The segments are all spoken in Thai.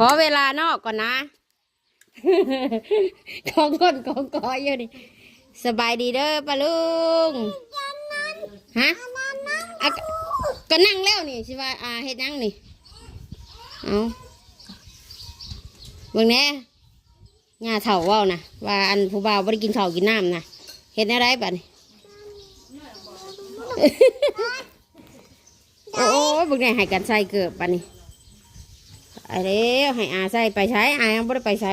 ขอเวลานอกก่อนนะของคนของกออยู่นี่สบายดีเด้อปะลุงฮะอะก็นั่งแล้วนี่สิว่าอ่าเฮ็ดนั่งนี่เอาเบิ่งแน่งาเถ่าว้านะว่าอันผู้บ่าวบ่ได้กินข้าวกินน้ำนะเฮ็ดอะไรบัดนี้โอ้ยเบิ่งแน่ให้กันใส่เกือบบัดนี้ ไอ้เด้วให้อาใส่ไปใช้อายังบ่ได้ไปใส่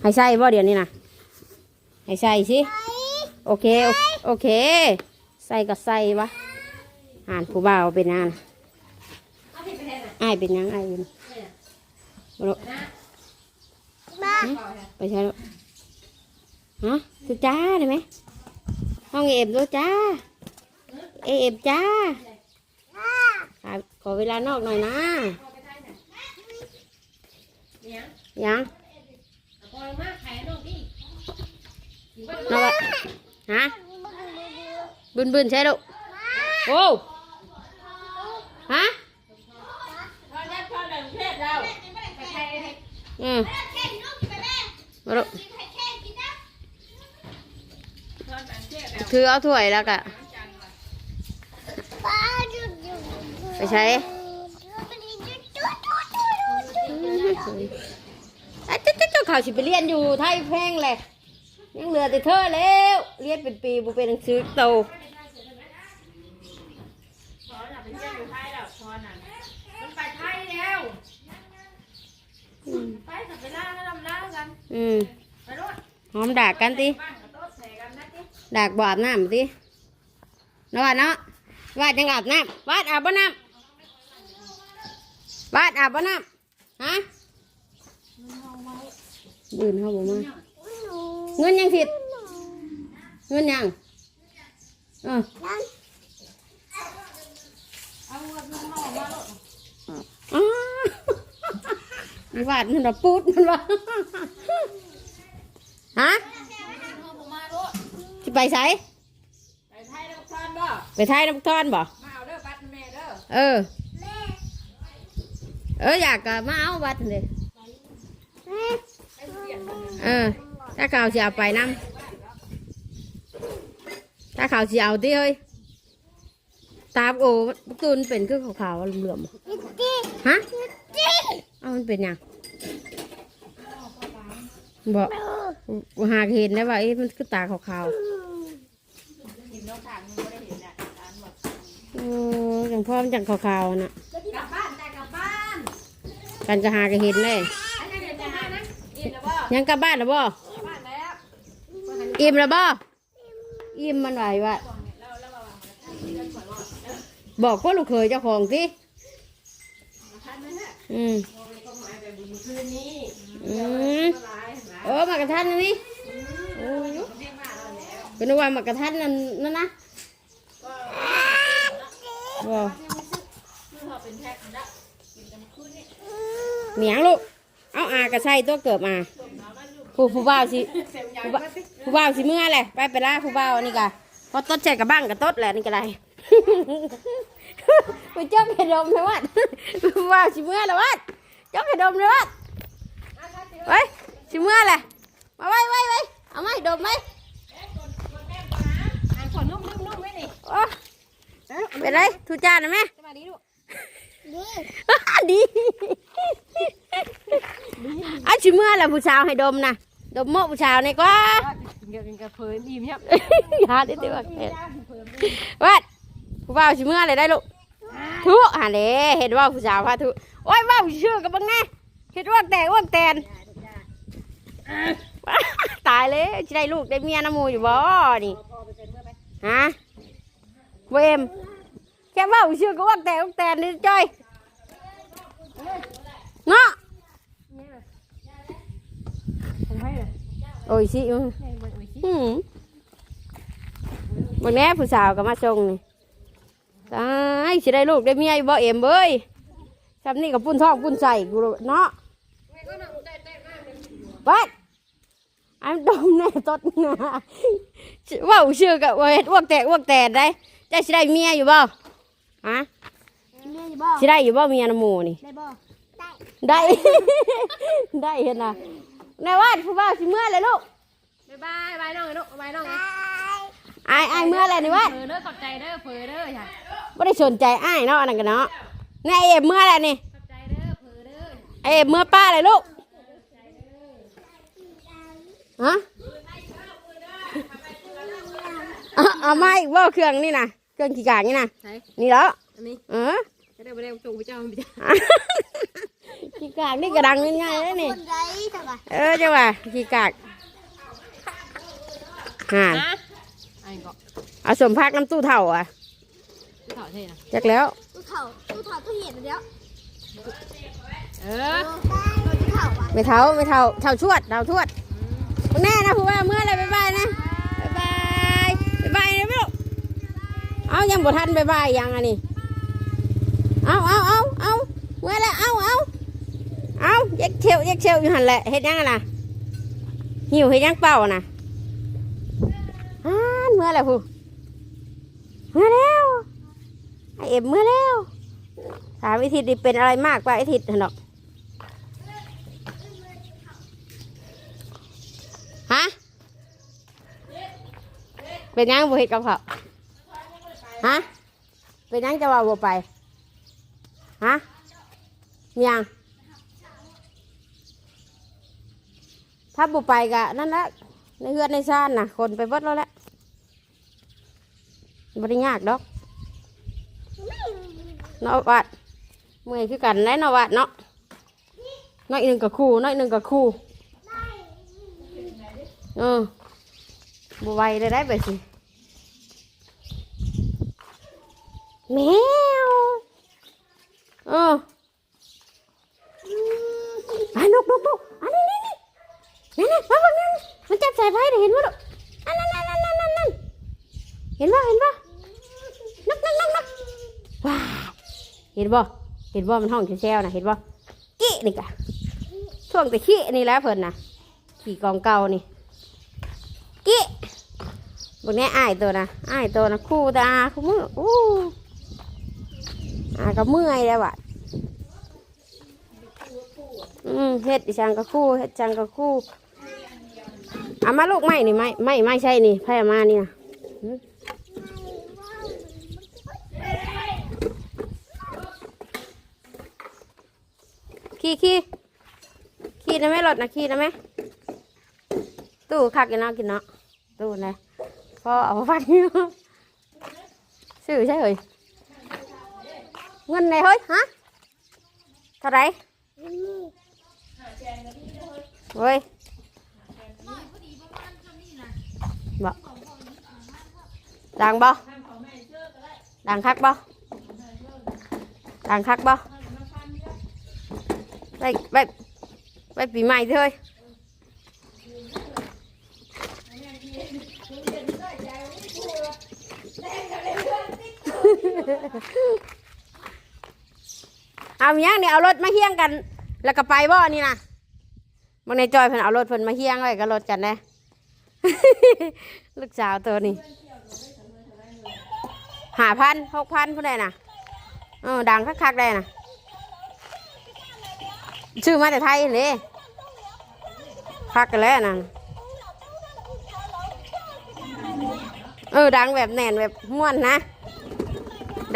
ให้ใส่บ่เดี๋ยวนี้นะให้ใส่สิโอเคโอโอเค ใส่ก็ใส่วะอ่านผู้บ่าวเป็นงานอายเป็นหยังอายอยู่นะบ่รู้หึไปใช่แล้วฮะตุจ้าได้ไหมห้องเอฟดูจ้าเอฟจ้าค่ะขอเวลานอกหน่อยนะ ยังนอกฮะบึนบึนใช่ลูกโอ้ฮะอืมมาลูกถือเอาถ้วยแล้วกะไปใช้ ไอ้เจ้าเจ้าข่าวสิไปเรียนอยู่ไทยแพงเลยยังเหลือแต่เธอแล้วเรียนเป็นปีบุเป็นหนังสือโตอืมหอมดากกันติดากบอาบน้ำตินวาดเนาะวาดยังอาบน้ำวาดอาบบ่น้ำวาดอาบบ่น้ำ ฮะบืนเขาบอกมาเงินยังผิดเงินยังเออเอาเงินมันออกมาลูกอ้าวมีวาดมันระปูดมันวะฮะเอาผมมาลูกสิไปไสไปไทยแล้วท่านบ่ไปไทยน้ำทอนบ่มาเอาเด้อบัตรแม่ เด้อออยากก็มาเอาวัดเลยเลยเออ ถ้าเขาสิเอาไปนํถ้าเขาสิเอาที่เฮ้ยตาโอ้ตุนเป็นคือขาวๆเหลื่อมฮะเอามันเป็นยังบอกหากเห็นได้ว่าเอ๊ะมันคือตาขาวกินนกทางมึงไม่ได้เห็นอะร้านบอกๆโอ้ยังพ่อมันจังขาวๆน่ะ กลับบ้านได้กลับบ้าน กันก็หากเห็นเลยอันนี้เดี๋ยวจะหานะอิ่มแล้วบ่ยังกลับบ้านหรือบ่กลับบ้านแล้วอิ่มแล้วบ่อิ่มมันไหววะแล้วแล้วบ่ว่ามันท่านเพื่อนข่อยว่าเด้อบอกพ่อลูกเคยเจ้าของสิท่านนั่นแหละอืมโอ้ยก็หมายแบบบุญคืนนี้อืมหลายหลายโอ้มากระทันนะนี่โอ้ยเรียกมาแล้วแล้วเป็นว่ามากระทันนั่นนั่นนะบอคือเขาเป็นแพ็คนะกินกันคืนนี้ เหนียงลูก เอาอากระใส่ตัวเกิบมาผู้ผู้บ่าวสิเสียงใหญ่ผู้บ่าวผู้บ่าวสิเมื่อแหละไปไปล่าผู้บ่าวนี่กะพอต้นแจกกับบ้างกับต้นแหละนี่ก็ได้ไปจ้องให้ดมเลยวัดผู้บ่าวสิเมื่อแล้ววัดจ้องให้ดมเลยวัดไว้สิเมื่อแหละมาไว้ไว้ไว้เอาไหมดมไหมอ่านขอนุ่มๆๆไว้นี่โอ้เป็นไรทุจานนะแม่สวัสดีลูก ดีอาชิเมื่อแหละผู้ชาวให้ดมนะดมโมผู้ชาวนี่ก็เดี๋ยวกินกาแฟอิ่มเนี่ยอย่าได้ตัววัดผู้บ่าวชิเมื่ออะไรได้ลูกทุหันเด้เห็นว่าผู้ชาวพาทุโอ้ยว่าวชื่อกับบังแน่เห็นว่าแต่ว่าแตนตายเลยจะได้ลูกได้เมียน้ำมูอยู่บ่นี่ฮะเวมแค่ว่าวชื่อก็ว่าแต่ว่าแตนนี่จ้อย เนาะผมให้เลยโอ้ยสิอืมให้มันอุ้ยสิอืมบางแน่ผู้สาวก็มาส่งนี่ตายสิได้ลูกได้เมียอยู่บ่เอ็มเบ้ยซำนี่ก็ปุ้นท้องปุ้นใส่กูแล้เนาะวัดอันดมแน่ตดนาเว่าชื่อกับเฮ็ดอ้วกแตกอ้วกแตกได้จะสิได้เมียอยู่บ่ฮะ แม่อยู่บ่สิได้อยู่บ่เมียน้ำหมูนี่ ได้บ่ได้ได้ ได้เห็นนะในวาดผู้บ่าวสิเมื่อเลยลูกบ๊ายบายบายน้องลูกบายน้องอายอายเมื่ออะไรนี่วาดเผลอเด้อขอบใจเด้อเผลอเด้อจ้ะไม่ได้สนใจอ้ายเนาะอันนั้นกันเนาะนี่ไอเอ็มเมื่ออะไรนี่ขอบใจเด้อเผลอเด้อไอเอ็มเมื่อป้าเลยลูกฮะเอาเอามาอีกว่าเครื่องนี่นะเครื่องขี่กากนี่นะใช่นี่แล้ว อันนี้เออจะได้บ่ได้จงไปเจ้าไปเจ้าขี่กากนี่กระดังง่ายๆเลยนี่คนไรจังหวะเออจังหวะขี่กากห่านนะไอ้ก็เอาสมพักน้ำตู้เท่าอะที่เขาเท่นะจักแล้วตู้เถ่าตู้เถ่าตู้เย็นเดียวเอเอออตู้เถ่าอะไม่เท่าไม่เท่าเท่าชวดเท่าชวดคุณแน่นะคุณว่าเมื่อไรบ๊ายบายนะบ๊ายบายบ๊ายบายนะลูกเอายังบ่ทันบ๊ายบายยังอันนี้ เอาเอาเอาเอาเมื่อไรเอาเอาเอาเย็กเชวเย็กเชวอยู่หันแหละเฮ็ดยังอะนะหิวเฮ็ดยังเป่าน่ะอ่านเมื่อไรผู้เมื่อแล้วไอเอ็มเมื่อแล้วถามไอทิดนี่เป็นอะไรมากกว่าไอทิดหั่นอกฮะเป็นยังบ่เฮ็ดกับเขาฮะเป็นยังจะว่าบ่ไป ฮะยังถ้าบ่ไปกะนั่นแหละในเฮือนในซ่านน่ะคนไปเบิดแล้วแหละบ่ได้ยากดอกนาะวัดเมื่อยคือกันแล้นาะวัดเนาะน้อยหนึ่งกับครูน้อยหนึ่งกับครูเออบัไหวเลยได้ไปสิแมว เอออันนกนกนกอันนี้นี่นี่นั่นน่มาบังนั่นมันจับสายไฟได้เห็นมั้ยลูกอันนั้นนั่นนั่นนั่นนั่นเห็นป่ะเห็นป่ะนกนกนกนกว้าเห็นบ่เห็นบ่มันห้องแซวๆนะเห็นบ่กี้นี่กะช่วงแต่ขี้นี่แล้วเพิ่นนะขี่กองเก่านี่กี้บนนี้อ้ายตัวนะอ้ายตัวนะคู่ตาคู่มืออู้ อาก็เมื่อยแล้วว่ะอืมเฮ็ดอีช่างก็คู่เฮ็ดช่างก็คู่เอามาลูกไม้นี่ไม้ไม้ไม้ใช่นี่ไพ่เอามานี่นะขี่ขี่ขี่นะแม่รถนะขี่นะแม่ตู้คักกินเนาะกินเนาะตู้นะพอเอามาฟังอยู่ซื้อใช่เหรอ เงินไหนเฮ้ยฮะเท่าไหรเฮ้ยบ่ดังบ่ดังคักบ่ดังคักบ่ไปไปไปปีใหม่เถอะ เฮ้ยเอาอย่างนี้เอารถมาเฮี้ยงกัน แล้วก็ไปบ่อนี่นะบางในจอยเพิ่นเอารถเพิ่นมาเฮี้ยงไว้ก็รถกันแน่ ลูกสาวตัวนี้หาพันหกพันผู้ใดน่ะเออดังคักๆได้น่ะชื่อมาแต่ไทยเลยคักกันแล้วน่ะเออดังแบบแน่นแบบม่วนนะ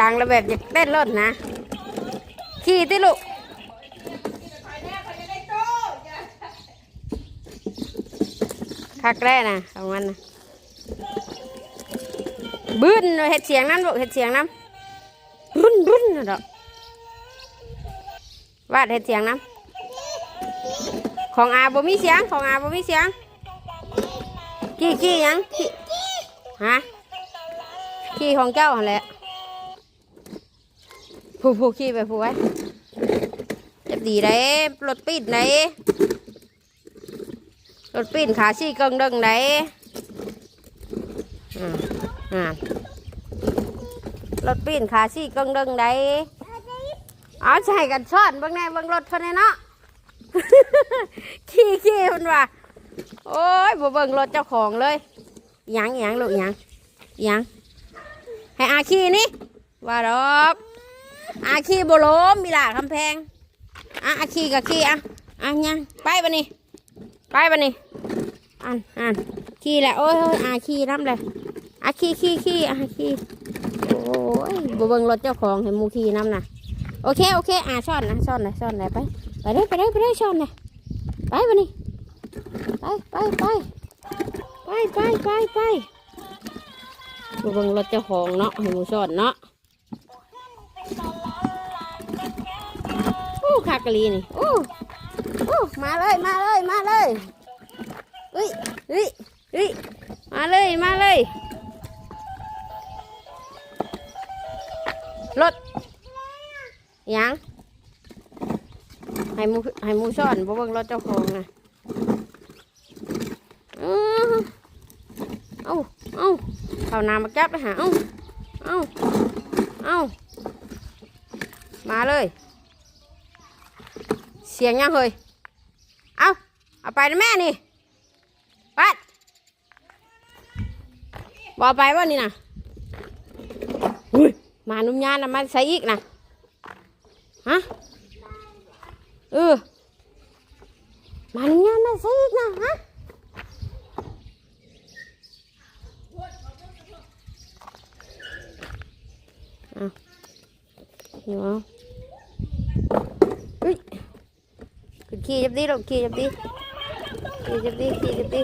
ดังแล้วแบบอยากเต้นรถนะ ขี่ติลูกคักแร่นะของมันนะบึ้นเห็ดเสียงนั้นลูกเห็ดเสียงน้ำบึ้นบึ้นนะดอกวาดเห็ดเสียงน้ำของอาบ่มีเสียงของอาบ่มีเสียงขี่ขี่ยังขี่ฮะขี่ของเจ้าหั่นแหละผู้ผู้ขี่ไปผู้ไว้ ดีได้รถปิดไหนรถปิดขาซี่เกิงดึงไหนอ่ารถปิดขาซี่เกิงดึงไหนเอาใส่กันซ่อนเบางแน่เบางรถพนแน่เนาะขี่ขี่มันว่าโอ้ยบ่เบิ่งรถเจ้าของเลยยังยังลูกยังยังให้อาขี่นี่ว่าดอกอาคีบโลมมีหล่าคำแพง อะขี่กับขี่อะอะยังไปบันนี้ไปบันนี้อ่านอ่านขี่แหละโอ้ยอะขี่น้ำเลยอะขี่ขี่ขี่อะขี่โอ้ยบเบิงรถเจ้าของให้หมูขี่น้ำนะโอเคโอเคอะซ่อนนะซ่อนนะซ่อนนะไปไปได้ไปได้ไปได้ซ่อนนะไปบันนี้ไปไปไปไปไปไปไปบเบิงรถเจ้าของเนาะให้หมูซ่อนเนาะ คากะลีนี่โอ้โอ้มาเลยมาเลยมาเลยเฮ้ยเฮ้ยเฮ้ยมาเลยมาเลยรถยังให้มูให้มูซ่อนบ่เบิ่งรถเจ้าของนะเอ้าเอ้าเข้าน้ำมาจับไปหาเอ้าเอ้าเอ้ามาเลย สียงยังเฮ้ยเอาเอาไปนะแม่นี่ไปบอไปว่านี่นะอุ้ยมานุ่มยานนะมาใส่อีกนะฮะเออมานุ่มยานมาใส่อีกนะฮะเอาเดี๋ยวเอาเฮ้ย ขี่จับดีลงขี่จับดีขี่จับดีขี่จับดี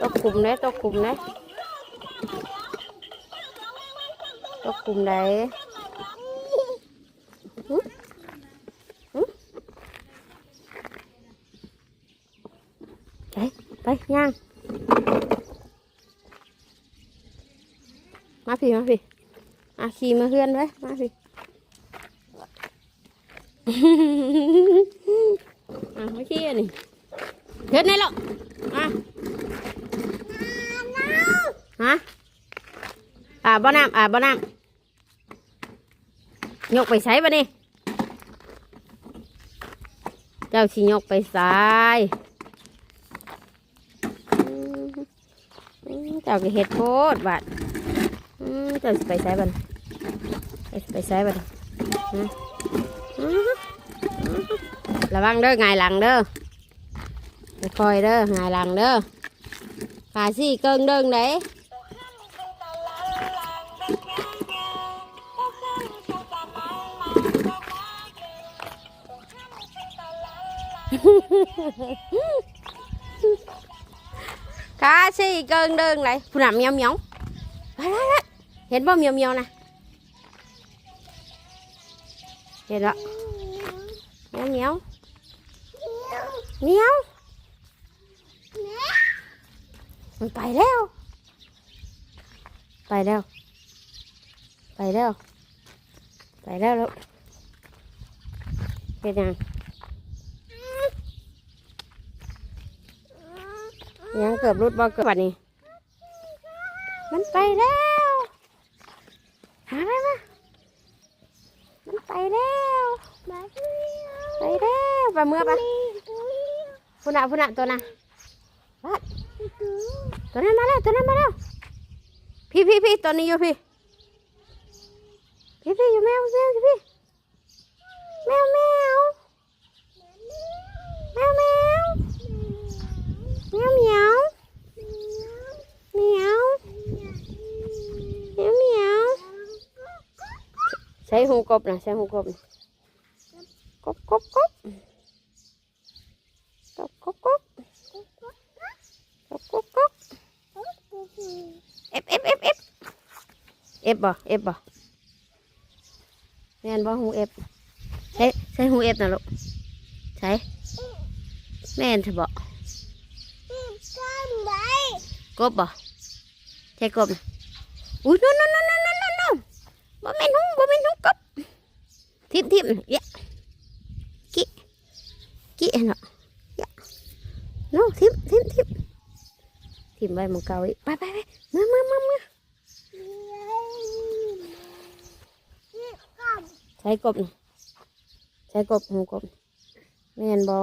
ตกคุมเลยตกคุมเลยตกคุมไหึหึไปไปย่างมาพี่มาพี่อะขี่มาเพื่อนไว้มาพี่ ม่ขี้นี่เฮ็ดไหนหรอกอะฮะอ่าบ่น้ำอ่าบ่น้ำยกไปใช้บ่นี่เจ้าสิยกไปใส่เจ้าก็เฮ็ดโพดบาดเจ้าไปใช้บ่นเจ้าไปใช้บ่น ระวังเด้อไงายหลังเด้อคอยเด้อไงายหลังเด้อขาสี่เกิงเด้งเด้ขาสี่เกิงเด้งเลยผู้นำเมียวเมียวไปไปไปเห็นบ่เมียวเมียวนะเห็นละเมียวเมียว เหนียวมันไปแล้ว ไปแล้ว ไปแล้ว ไปแล้วลูกเป็นยังยังเกือบรุดบ่เกือบวันนี้ มันไปแล้วมาไปมมันไปแล้ว ไปแล้วไปเมื่อปะ พุ่นอะพุ่นอะตัวน่ะวัดตัวนั้นมาแล้วตัวนั้นมาแล้วพี่พี่พี่ตัวนี้อยู่พี่พี่พี่อยู่แมวแมวอยู่พี่แมวแมวแมวแมวแมวเหมียวเหมียวเหมียวเหมียวเหมียวใช้หูกบนะใช้หูกบกบกบกบ ก๊กก๊กก๊กก๊กก๊กก๊กเอฟเอฟเอฟเอฟเอ เอฟบ่เอฟบ่แม่นบ่หูเอฟใช้ใช่หูเอฟนะลูกใช่แม่นใช่บ่กบบ่ใช่กบนะอุ้ยนนนนนนนนบ่แม่นหูบ่แม่นหูกบทิมทิมเยะกิกิเหรอเยะโน้ทิมทิมทิมทิมไปมังเกาอีไปไปไปมามามามื ใช้กบ ใช้กบหูกบแม่นบอ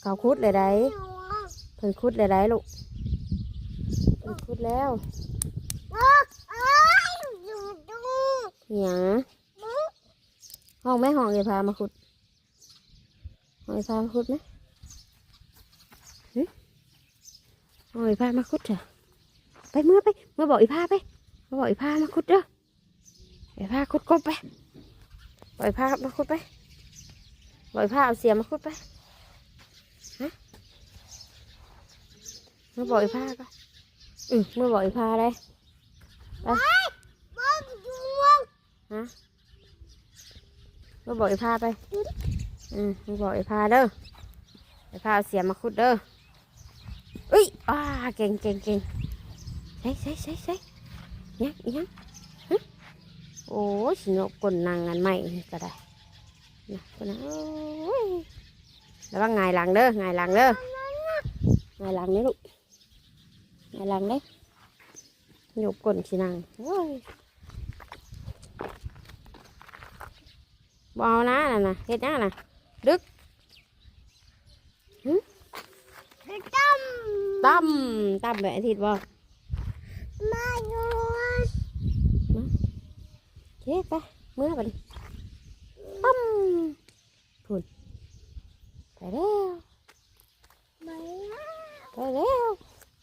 เขาคุดเลยได้เพิ่นคุดเลยได้ลูกเพิ่นคุดแล้วหยังห้องแม่ห้องเลยพามาคุดห้อยพามาคุดไหมหึหอยพามาคุดจ้ะไปเมื่อไปเมื่อบอกอีพาไปเมื่อบอกอีพามาคุดเด้ออีพาคุดกบไป บอกอีพามาคุดไปบอกอีพาเอาเสียมาคุดไปฮะเมื่อบอกอีพาก็อืมเมื่อบอกอีพาเลยบ้านดวงฮะเมื่อบอกอีพาไปอืมมึงบอกไอ้พาเด้อไอ้พาเอาเสียมมาขุดเด้ออุ้ยอ่าเก่งเก่งเก่งใช่ใช่ใช่ใช่ยังยังฮะ โอ้ยสินกกลนางงานใหม่ก็ได้นะคนนะโอ้ยแล้วว่าไงายหลังเด้อไงายหลังเด้อไงายหลังเด้อลูกไงายหลังเด้อยกกลสินางโอ้ยบเอานะน่ะนะเฮ็ดยังน่ะดึกไปจ้ำตั้มตั้มแบบอาทิตย์บ่มาอยู่ เช็ดไปเมื่อไปดิตั้มพุ่นไปแล้วไม่ไปแล้ว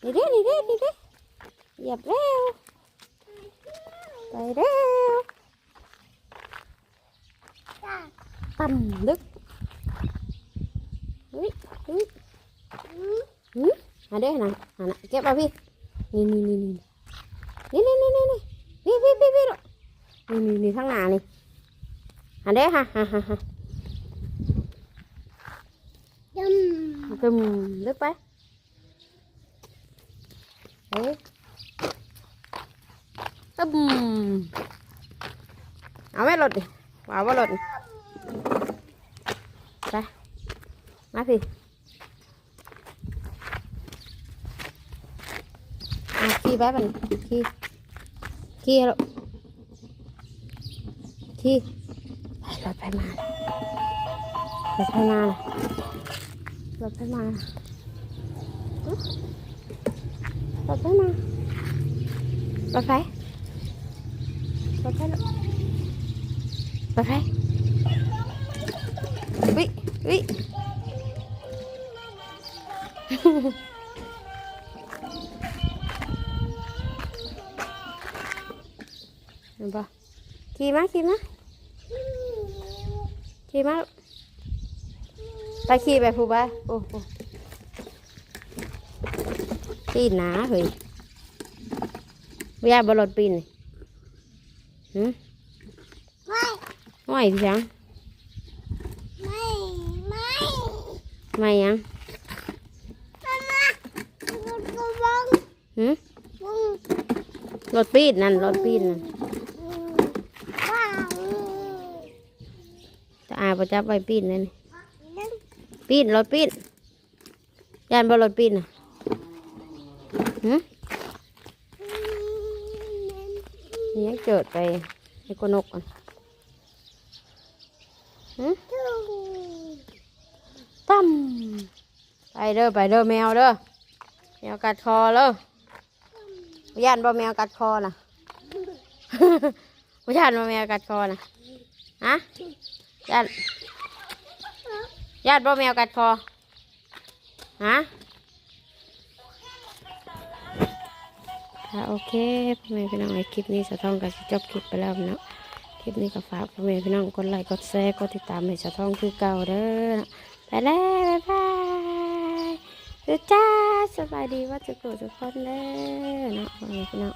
นี่เด้นี่เด้นี่เด้เหยียบแล้วไปแล้วจ้าตั้มดึกเฮ้ยเฮ้ยหืมอันเด้นะอันะเก็บเอาพี่นี่นี่นี่นี่นี่นี่นี่นี่นี่พี่พี่พี่ลูก นี่นี่นี่ข้างหน้านี่อันเด้ฮะฮะฮะฮะจ้กึมลึกไปเฮ้ยตึมเอาไม่หลดดิว่าว่าหลดดิไปมาพี่อะขี่ไปมันขี่ขี่ลูก ขี่รถไปมาเลยรถไปมาเลยรถไปมาอุ๊ยรถไปมารถไฟรถไฟรถไฟวิวิเห็นปะขี่มาขี่มา ขี่มาลูกไปขี่ไปผู้บ้าโอ้โหปีนหนาเฮ้ยวิญญาณบอลลดปีนนี่หืมำไม่ไม่พี่ช้างไม่ไม่ไม่ยังมามาดูดูบังหืมบังรถปีนนั่นรถปีนนั่น ว้าว จะอา ประจับไปปีนนั่นนี่ปีนรถปีนยานบอลลดปีนน่ะหืมนี่ยังเจิดไปให้กนกอะหืมตั้มไปเด้อไปเด้อแมวเด้อแมวกัดคอเด้อย่านบ่แมวกัดคอน่ะบ่ย่านบ่แมวกัดคอน่ะฮะ ย่านย่านบ่แมวกัดคอฮะค่ะโอเคพ่อแม่พี่น้องในคลิปนี้สะท้องก็สิจบคลิปไปแล้วเนาะคลิปนี้ก็ฝากพ่อแม่พี่น้องกดไลค์กดแชร์กดติดตามให้สะท้องคือเก่าเด้อไปแล้วบ๊ายบายเดี๋ยวจ้าสบายดีว่าจะโกรธทุกคนเลยนะพ่อแม่พี่น้อง